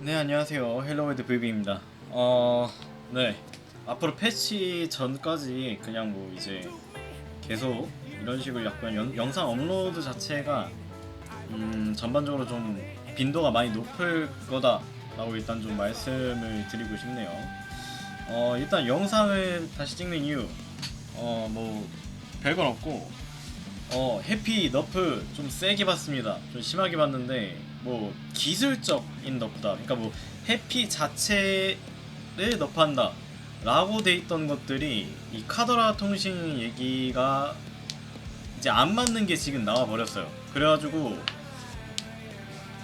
네 안녕하세요. 헬로웨드 브이비입니다. 어... 네. 앞으로 패치 전까지 그냥 뭐 이제 계속 이런 식으로 약간 연- 영상 업로드 자체가 음, 전반적으로 좀 빈도가 많이 높을 거다 라고 일단 좀 말씀을 드리고 싶네요. 어 일단 영상을 다시 찍는 이유 어 뭐 별건 없고 어 해피 너프 좀 세게 봤습니다. 좀 심하게 봤는데 뭐 기술적인 너프다. 그러니까 뭐 해피 자체를 너프한다. 라고 돼 있던 것들이 이 카더라 통신 얘기가 이제 안 맞는 게 지금 나와 버렸어요. 그래가지고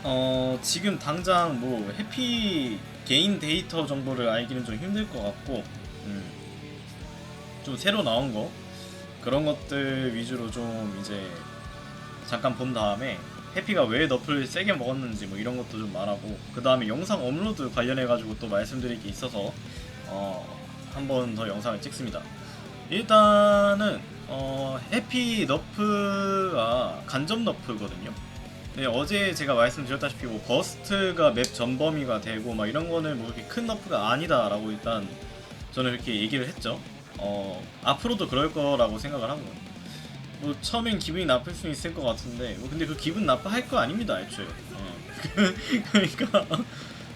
어 지금 당장 뭐 해피 개인 데이터 정보를 알기는 좀 힘들 것 같고 음, 좀 새로 나온 거 그런 것들 위주로 좀 이제 잠깐 본 다음에 해피가 왜 너플 세게 먹었는지 뭐 이런 것도 좀 말하고 그 다음에 영상 업로드 관련해 가지고 또 말씀드릴 게 있어서 어, 한 번 더 영상을 찍습니다. 일단은 어, 해피 너프가 간접 너프거든요. 네, 어제 제가 말씀드렸다시피 뭐 버스트가 맵 전범위가 되고 막 이런 거는 뭐 그렇게 큰 너프가 아니다라고 일단 저는 이렇게 얘기를 했죠. 어, 앞으로도 그럴 거라고 생각을 하고 뭐 처음엔 기분이 나쁠 수 있을 것 같은데 뭐 근데 그 기분 나빠할 거 아닙니다 애초에 어. 그러니까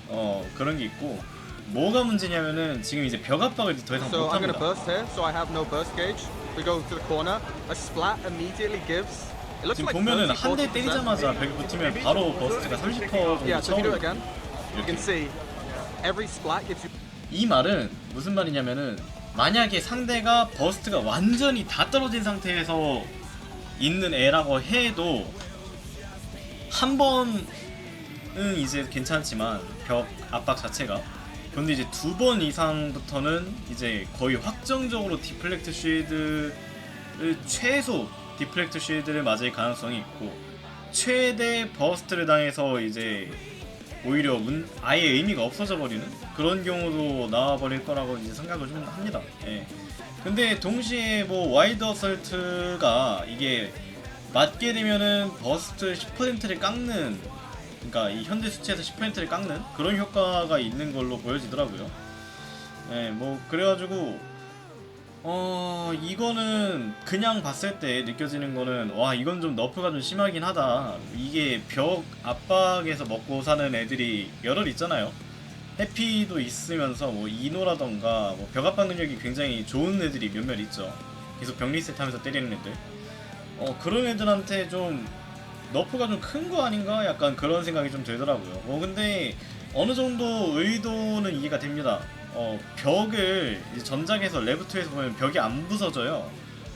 어 그런 게 있고 뭐가 문제냐면은 지금 이제 벽 압박을 더 이상 So I'm going to 못합니다 burst here, so I have no burst gauge. We go to the corner. A splat immediately gives. It looks 지금 like 보면은 30, 한 대 40%. 때리자마자 벽에 붙으면 바로 버스트가 30% 정도 Yeah, so if you do it 차오르고 again, you can see every splat gives you. 이 말은 무슨 말이냐면은 만약에 상대가 버스트가 완전히 다 떨어진 상태에서 있는 애라고 해도 한 번은 이제 괜찮지만 벽 압박 자체가 근데 이제 두 번 이상부터는 이제 거의 확정적으로 디플렉트 쉴드를 최소 디플렉트 쉴드를 맞을 가능성이 있고 최대 버스트를 당해서 이제 오히려 문, 아예 의미가 없어져 버리는 그런 경우도 나와 버릴 거라고 이제 생각을 좀 합니다. 예. 근데 동시에 뭐 와이드 어설트가 이게 맞게 되면은 버스트 10%를 깎는 그러니까 이 현재 수치에서 10%를 깎는 그런 효과가 있는 걸로 보여지더라고요. 예, 뭐 그래가지고 어 이거는 그냥 봤을 때 느껴지는 거는 와 이건 좀 너프가 좀 심하긴 하다 이게 벽 압박에서 먹고 사는 애들이 여럿 있잖아요 해피도 있으면서 뭐 이노라던가 뭐 벽 압박 능력이 굉장히 좋은 애들이 몇몇 있죠. 계속 벽 리셋 하면서 때리는 애들. 어 그런 애들한테 좀 너프가 좀 큰 거 아닌가? 약간 그런 생각이 좀 들더라고요. 뭐 근데 어느 정도 의도는 이해가 됩니다. 어, 벽을 전작에서 레브2에서 보면 벽이 안 부서져요.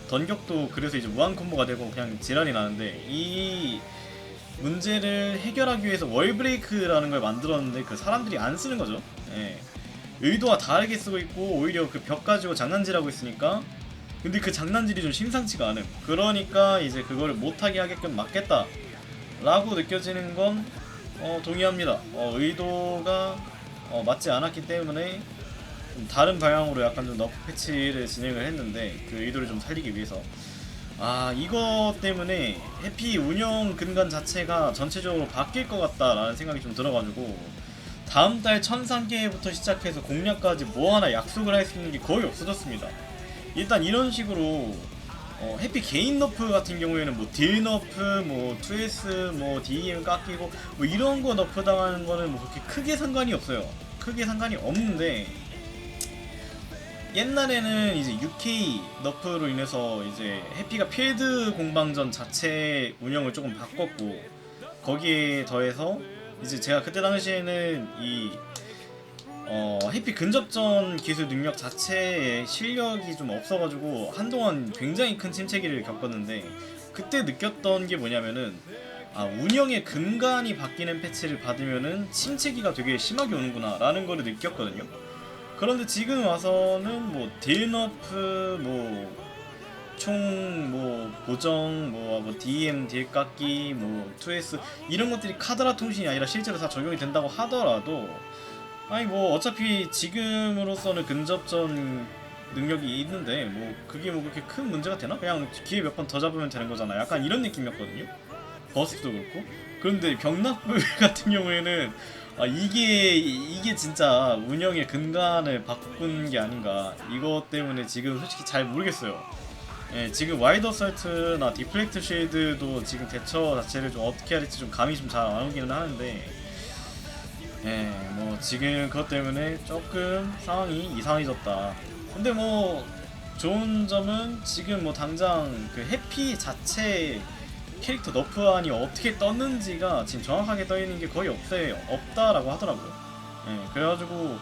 던격도 그래서 이제 무한 콤보가 되고 그냥 지랄이 나는데 이 문제를 해결하기 위해서 월브레이크라는 걸 만들었는데 그 사람들이 안 쓰는 거죠. 예. 의도와 다르게 쓰고 있고 오히려 그 벽 가지고 장난질하고 있으니까 근데 그 장난질이 좀 심상치가 않음. 그러니까 이제 그거를 못하게 하게끔 막겠다. 라고 느껴지는 건 어, 동의합니다. 어, 의도가 어, 맞지 않았기 때문에 좀 다른 방향으로 약간 좀 너프 패치를 진행을 했는데 그 의도를 좀 살리기 위해서 아 이거 때문에 해피 운영 근간 자체가 전체적으로 바뀔 것 같다라는 생각이 좀 들어가지고 다음 달 천상계부터 시작해서 공략까지 뭐 하나 약속을 할 수 있는 게 거의 없어졌습니다. 일단 이런 식으로 어, 해피 개인 너프 같은 경우에는 뭐 딜 너프, 뭐 2S, 뭐 DEM 깎이고 뭐 이런 거 너프 당하는 거는 뭐 그렇게 크게 상관이 없어요. 크게 상관이 없는데 옛날에는 이제 UK 너프로 인해서 이제 해피가 필드 공방전 자체 운영을 조금 바꿨고 거기에 더해서 이제 제가 그때 당시에는 이 어, 해피 근접전 기술 능력 자체의 실력이 좀 없어가지고 한동안 굉장히 큰 침체기를 겪었는데 그때 느꼈던 게 뭐냐면은 아 운영의 근간이 바뀌는 패치를 받으면은 침체기가 되게 심하게 오는구나 라는 거를 느꼈거든요 그런데 지금 와서는 뭐 딜너프 뭐총뭐 보정 뭐, 뭐 DM 딜 깎기 뭐 2S 이런 것들이 카드라 통신이 아니라 실제로 다 적용이 된다고 하더라도 아니 뭐 어차피 지금으로서는 근접전 능력이 있는데 뭐 그게 뭐 그렇게 큰 문제가 되나? 그냥 기회 몇 번 더 잡으면 되는 거잖아. 약간 이런 느낌이었거든요. 버스도 그렇고. 그런데 병납불 같은 경우에는 아 이게 이게 진짜 운영의 근간을 바꾼 게 아닌가. 이것 때문에 지금 솔직히 잘 모르겠어요. 예, 지금 와이드 어설트나 디플렉트 쉐이드도 지금 대처 자체를 좀 어떻게 해야 될지 좀 감이 좀 잘 안 오기는 하는데 예, 뭐 지금 그것 때문에 조금 상황이 이상해졌다. 근데 뭐 좋은 점은 지금 뭐 당장 그 해피 자체 캐릭터 너프안이 어떻게 떴는지가 지금 정확하게 떠 있는 게 거의 없어요. 없다라고 하더라고요. 예, 그래가지고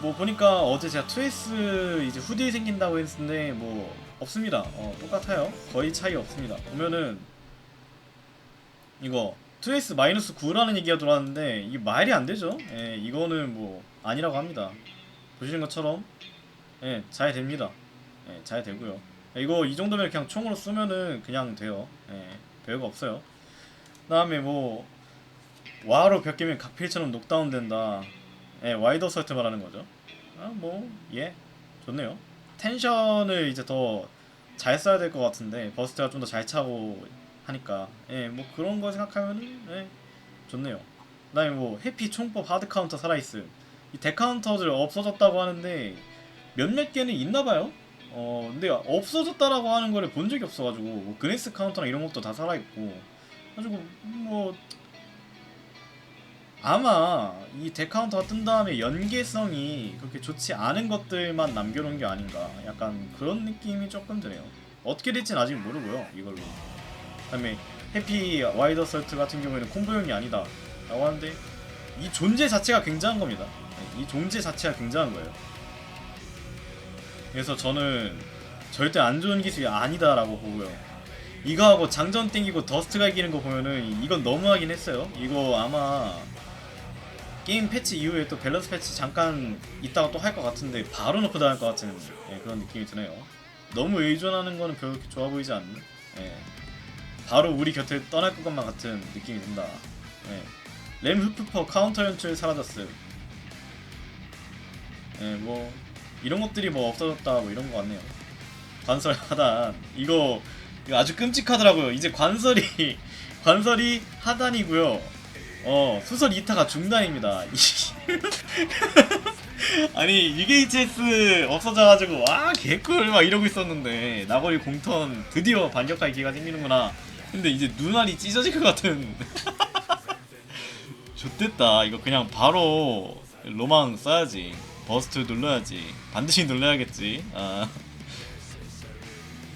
뭐 보니까 어제 제가 2S 이제 후딜 생긴다고 했는데 뭐 없습니다. 어, 똑같아요. 거의 차이 없습니다. 보면은 이거 2S 마이너스 9라는 얘기가 들어왔는데 이게 말이 안 되죠. 예, 이거는 뭐 아니라고 합니다. 보시는 것처럼 예, 잘 됩니다. 예, 잘 되고요. 이거 이 정도면 그냥 총으로 쏘면은 그냥 돼요. 예, 별거 없어요. 그 다음에 뭐 와로 몇 개면 각필처럼 녹다운 된다. 예, 와이더 설트 말하는 거죠. 아, 뭐 예, 좋네요. 텐션을 이제 더 잘 써야 될 것 같은데 버스트가 좀 더 잘 차고 하니까 예, 뭐 그런 거 생각하면은 예, 좋네요. 그 다음에 뭐 해피 총법 하드 카운터 살아있음. 이 데카운터들 없어졌다고 하는데 몇몇 개는 있나 봐요. 어 근데 없어졌다라고 하는 거를 본 적이 없어가지고 뭐 그네스 카운터나 이런 것도 다 살아있고 가지고 뭐 아마 이 데카운터가 뜬 다음에 연계성이 그렇게 좋지 않은 것들만 남겨놓은 게 아닌가. 약간 그런 느낌이 조금 드네요. 어떻게 될지는 아직 모르고요 이걸로. 그다음에 해피 와이더 설트 같은 경우에는 콤보용이 아니다 라고 하는데 이 존재 자체가 굉장한 겁니다. 네, 이 존재 자체가 굉장한 거예요 그래서 저는 절대 안 좋은 기술이 아니다라고 보고요. 이거하고 장전 땡기고 더스트가 이기는 거 보면은 이건 너무하긴 했어요. 이거 아마 게임 패치 이후에 또 밸런스 패치 잠깐 있다가 또 할 것 같은데 바로 넣고 나갈 것 같은 예, 그런 느낌이 드네요. 너무 의존하는 거는 별로 좋아 보이지 않는. 예. 바로 우리 곁을 떠날 것만 같은 느낌이 든다. 예. 램 흡프퍼 카운터 연출 사라졌음. 예, 뭐 이런 것들이 뭐 없어졌다 뭐 이런 거 같네요. 관설 하단 이거 이거 아주 끔찍하더라고요. 이제 관설이 관설이 하단이고요. 어 수설 2타가 중단입니다. 아니 UHS 없어져가지고 와 개꿀 막 이러고 있었는데 나거리 공턴 드디어 반격할 기회가 생기는구나. 근데 이제 눈알이 찢어질 것 같은. 좋됐다. 이거 그냥 바로 로망 써야지. 버스트 눌러야지. 반드시 눌러야겠지. 아,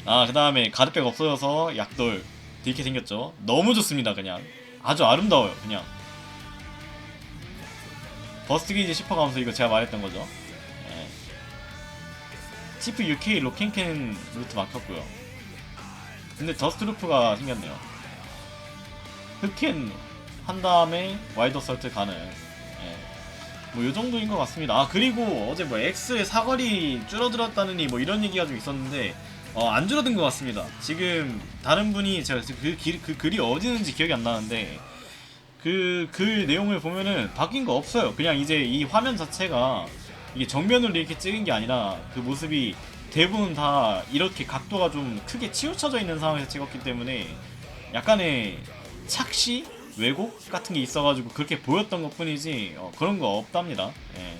아 그 다음에 가드백 없어져서 약돌 이렇게 생겼죠. 너무 좋습니다. 그냥 아주 아름다워요. 그냥 버스트 게이지 10% 가면서 이거 제가 말했던 거죠. 예. 치프 UK 로켄켄 루트 막혔고요. 근데 더스트 루프가 생겼네요. 흑캔 한 다음에 와이드 설트 가는 예. 뭐 요 정도인 것 같습니다. 아 그리고 어제 뭐 X의 사거리 줄어들었다느니 뭐 이런 얘기가 좀 있었는데 어, 안 줄어든 것 같습니다. 지금 다른 분이 제가 그, 길- 그 글이 어디 있는지 기억이 안 나는데 그 글 내용을 보면은 바뀐 거 없어요. 그냥 이제 이 화면 자체가 이게 정면으로 이렇게 찍은 게 아니라 그 모습이 대부분 다 이렇게 각도가 좀 크게 치우쳐져 있는 상황에서 찍었기 때문에 약간의 착시 왜곡 같은 게 있어가지고 그렇게 보였던 것 뿐이지 어, 그런 거 없답니다. 예.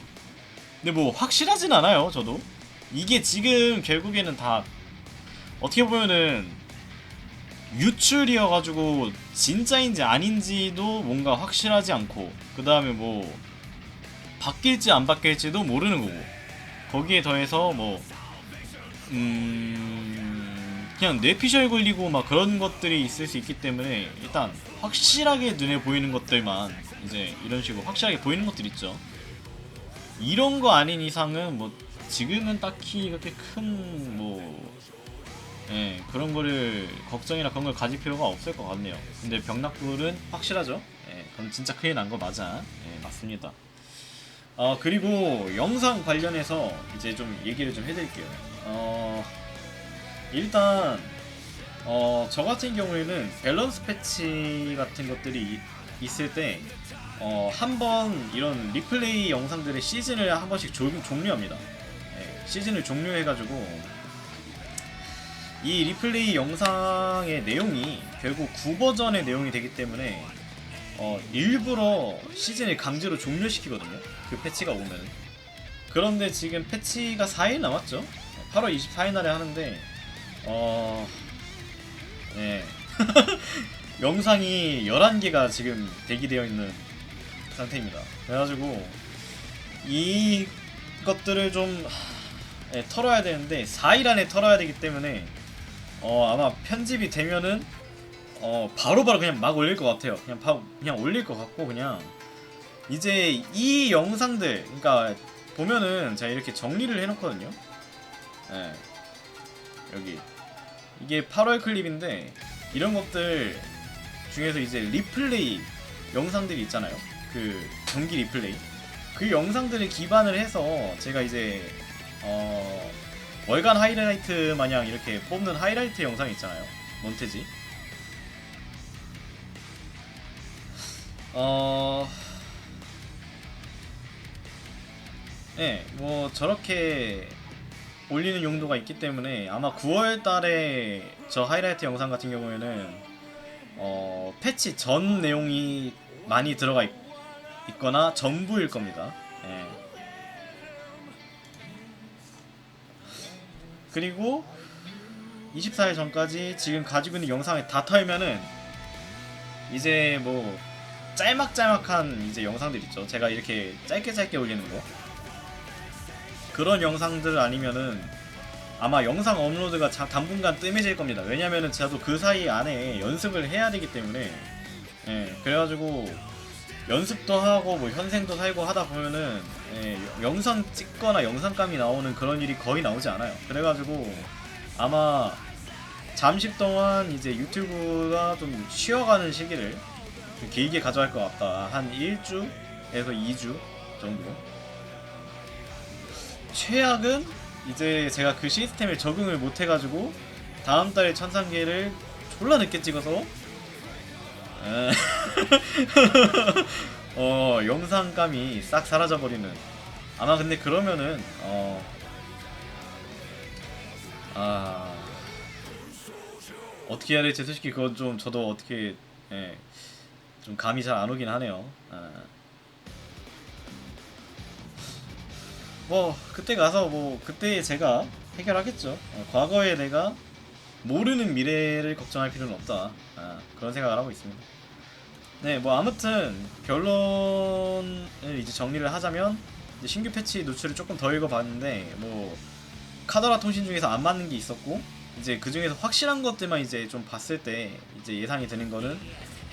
근데 뭐 확실하진 않아요. 저도 이게 지금 결국에는 다 어떻게 보면은 유출이어가지고 진짜인지 아닌지도 뭔가 확실하지 않고 그 다음에 뭐 바뀔지 안 바뀔지도 모르는 거고 거기에 더해서 뭐 음... 그냥 뇌피셜 걸리고 막 그런 것들이 있을 수 있기 때문에 일단 확실하게 눈에 보이는 것들만 이제 이런 식으로 확실하게 보이는 것들 있죠 이런 거 아닌 이상은 뭐 지금은 딱히 그렇게 큰뭐 예, 그런 거를 걱정이나 그런 걸 가질 필요가 없을 것 같네요. 근데 병락불은 확실하죠? 예, 그건 진짜 큰일 난 거 맞아. 예, 맞습니다. 어, 그리고 영상 관련해서 이제 좀 얘기를 좀 해드릴게요. 어, 일단, 어, 저 같은 경우에는 밸런스 패치 같은 것들이 이- 있을 때, 어, 한 번 이런 리플레이 영상들의 시즌을 한 번씩 종, 종료합니다. 예, 시즌을 종료해가지고, 이 리플레이 영상의 내용이 결국 9버전의 내용이 되기 때문에 어, 일부러 시즌을 강제로 종료시키거든요. 그 패치가 오면. 그런데 지금 패치가 4일 남았죠. 8월 24일 날에 하는데 어, 네. 영상이 11개가 지금 대기되어 있는 상태입니다. 그래가지고 이 것들을 좀 하, 예, 털어야 되는데 4일 안에 털어야 되기 때문에 어, 아마 편집이 되면은 어, 바로 바로 그냥 막 올릴 것 같아요. 그냥 바, 그냥 올릴 것 같고 그냥 이제 이 영상들 그러니까 보면은 제가 이렇게 정리를 해놓거든요. 예. 여기 이게 8월 클립인데 이런 것들 중에서 이제 리플레이 영상들이 있잖아요. 그 경기 리플레이 그 영상들을 기반을 해서 제가 이제 어 월간 하이라이트 마냥 이렇게 뽑는 하이라이트 영상 있잖아요. 몬테지. 어. 네, 뭐 저렇게 올리는 용도가 있기 때문에 아마 9월 달에 저 하이라이트 영상 같은 경우에는 어, 패치 전 내용이 많이 들어가 있, 있거나 전부일 겁니다. 예. 그리고 24일 전까지 지금 가지고 있는 영상을 다 털면은 이제 뭐 짤막짤막한 이제 영상들 있죠. 제가 이렇게 짧게 짧게 올리는 거. 그런 영상들 아니면은 아마 영상 업로드가 자- 당분간 뜸해질 겁니다. 왜냐면은 저도 그 사이 안에 연습을 해야 되기 때문에 예, 그래가지고 연습도 하고 뭐 현생도 살고 하다 보면은 예, 영상 찍거나 영상감이 나오는 그런 일이 거의 나오지 않아요. 그래가지고 아마 잠시 동안 이제 유튜브가 좀 쉬어가는 시기를 좀 길게 가져갈 것 같다. 한 1주에서 2주 정도. 최악은 이제 제가 그 시스템에 적응을 못 해가지고 다음 달에 천상계를 졸라 늦게 찍어서 에, 어 영상감이 싹 사라져 버리는 아마 근데 그러면은 어 아 어떻게 해야 될지 솔직히 그건 좀 저도 어떻게 예, 좀 감이 잘 안 오긴 하네요. 아. 뭐 그때 가서 뭐 그때 제가 해결하겠죠. 어, 과거에 내가 모르는 미래를 걱정할 필요는 없다. 아, 그런 생각을 하고 있습니다. 네, 뭐 아무튼 결론을 이제 정리를 하자면 이제 신규 패치 노출을 조금 더 읽어봤는데 뭐 카더라 통신 중에서 안 맞는 게 있었고 이제 그 중에서 확실한 것들만 이제 좀 봤을 때 이제 예상이 되는 거는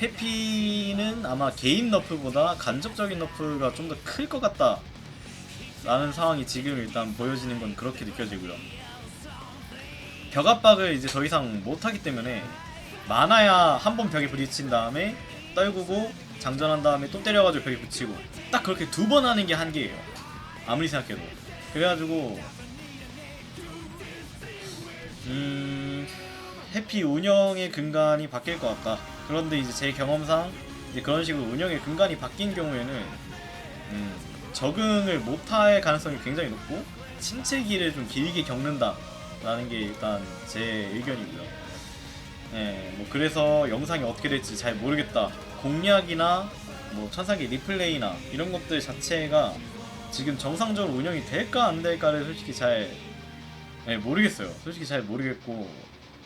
해피는 아마 개인 너프보다 간접적인 너프가 좀 더 클 것 같다. 라는 상황이 지금 일단 보여지는 건 그렇게 느껴지고요. 벽 압박을 이제 더 이상 못하기 때문에 많아야 한 번 벽에 부딪힌 다음에 떨구고 장전한 다음에 또 때려가지고 벽에 붙이고 딱 그렇게 두 번 하는 게 한계예요. 아무리 생각해도. 그래가지고 음 해피 운영의 근간이 바뀔 것 같다. 그런데 이제 제 경험상 이제 그런 식으로 운영의 근간이 바뀐 경우에는 음, 적응을 못할 가능성이 굉장히 높고 침체기를 좀 길게 겪는다라는 게 일단 제 의견이고요. 네, 뭐 그래서 영상이 어떻게 될지 잘 모르겠다. 공략이나 뭐 천상계 리플레이나 이런 것들 자체가 지금 정상적으로 운영이 될까 안 될까를 솔직히 잘 네, 모르겠어요. 솔직히 잘 모르겠고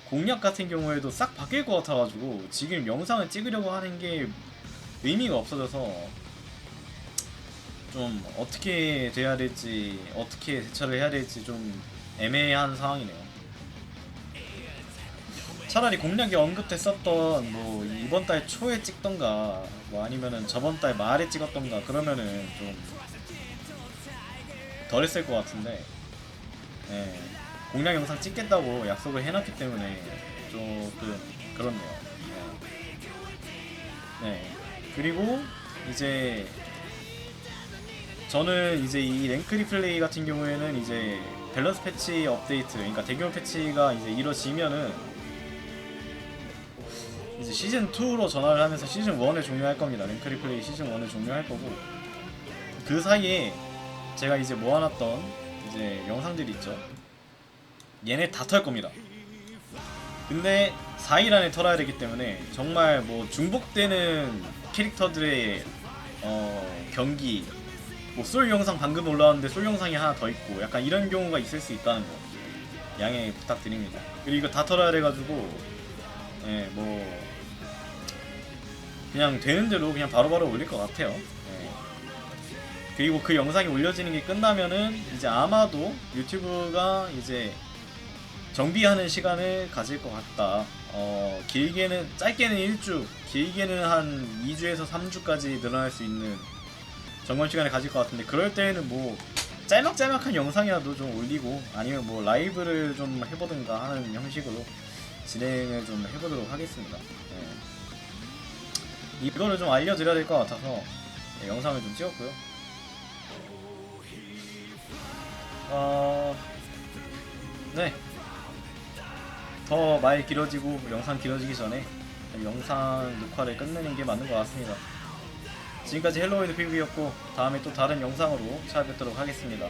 공략 같은 경우에도 싹 바뀔 것 같아가지고 지금 영상을 찍으려고 하는 게 의미가 없어져서 좀 어떻게 돼야 될지 어떻게 대처를 해야 될지 좀 애매한 상황이네요. 차라리 공략에 언급됐었던 뭐 이번 달 초에 찍던가 뭐 아니면은 저번 달 말에 찍었던가 그러면은 좀 덜했을 것 같은데 예, 공략 영상 찍겠다고 약속을 해놨기 때문에 조금 그렇네요. 예. 네 그리고 이제 저는 이제 이 랭크 리플레이 같은 경우에는 이제 밸런스 패치 업데이트, 그러니까 대규모 패치가 이제 이루어지면은 이제 시즌 2로 전환을 하면서 시즌 1을 종료할 겁니다. 랭크 리플레이 시즌 1을 종료할 거고 그 사이에 제가 이제 모아놨던 이제 영상들이 있죠. 얘네 다 털 겁니다. 근데 4일 안에 털어야 되기 때문에 정말 뭐 중복되는 캐릭터들의 어, 경기 뭐솔 영상 방금 올라왔는데 솔 영상이 하나 더 있고 약간 이런 경우가 있을 수 있다는 거 양해 부탁드립니다. 그리고 이거 다 털어야 돼가지고 예, 뭐 그냥 되는 대로 그냥 바로 바로 올릴 것 같아요. 예. 그리고 그 영상이 올려지는 게 끝나면은 이제 아마도 유튜브가 이제 정비하는 시간을 가질 것 같다. 어, 길게는 짧게는 1주, 길게는 한 2주에서 3주까지 늘어날 수 있는 점검 시간을 가질 것 같은데 그럴 때에는 뭐 짤막짤막한 영상이라도 좀 올리고 아니면 뭐 라이브를 좀 해보든가 하는 형식으로 진행을 좀 해보도록 하겠습니다. 예. 이거를 좀 알려드려야 될 것 같아서 예, 영상을 좀 찍었고요. 어... 네. 더 말 길어지고 영상 길어지기 전에 영상 녹화를 끝내는 게 맞는 것 같습니다. 지금까지 헬로우이드 PV였고 다음에 또 다른 영상으로 찾아뵙도록 하겠습니다.